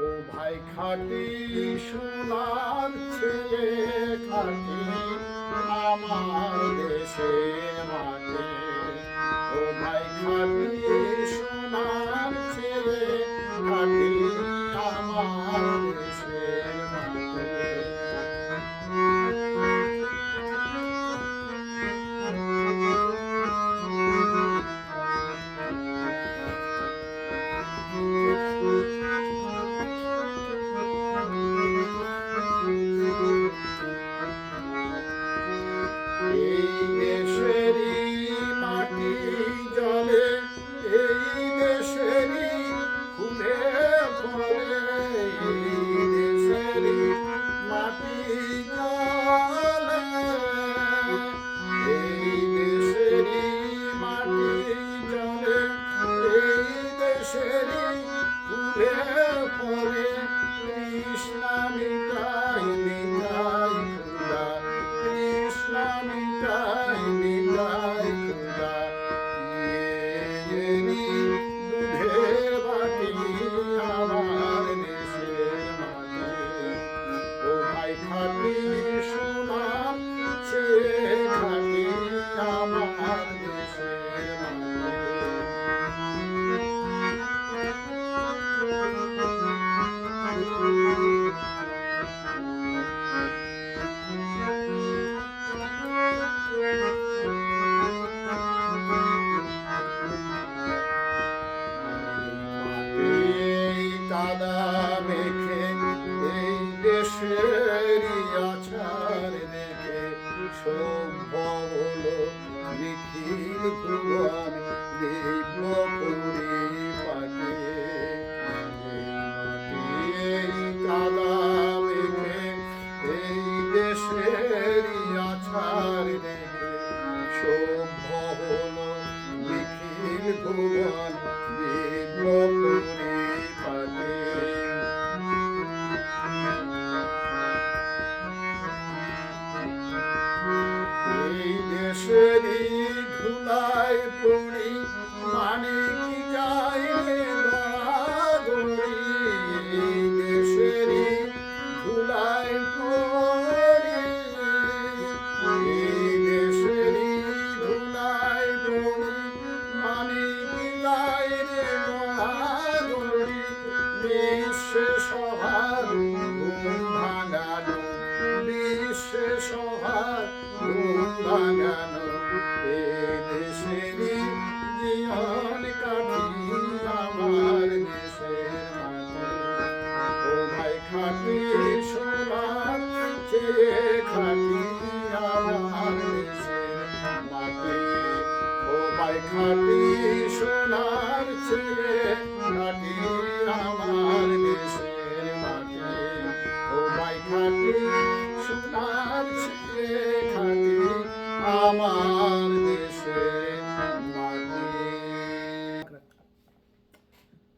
ও ভাই খাটি সোনার ছেলে খাটি ফুলে পরে কৃষ্ণা মিটাই কাদা মেখে এই দেশেরই আচার দেখে সভ্য হলো নিখিল ভুবন দিব্য পুরী এই কাদা মেখে এই দেশেরই আচার দেখে সভ্য হলো নিখিল ভুবন ধুলায় পড়ি মানে সর্বস্বে সহায় গুণাগান এ দেশেরই জীবন কাটি আমার দেশের ও ভাই খাটি সোনার চেয়ে খাটি, আমার দেশের মাটি। ও ভাই খাটি সোনার চেয়ে খাটি, আমার দেশের Come on.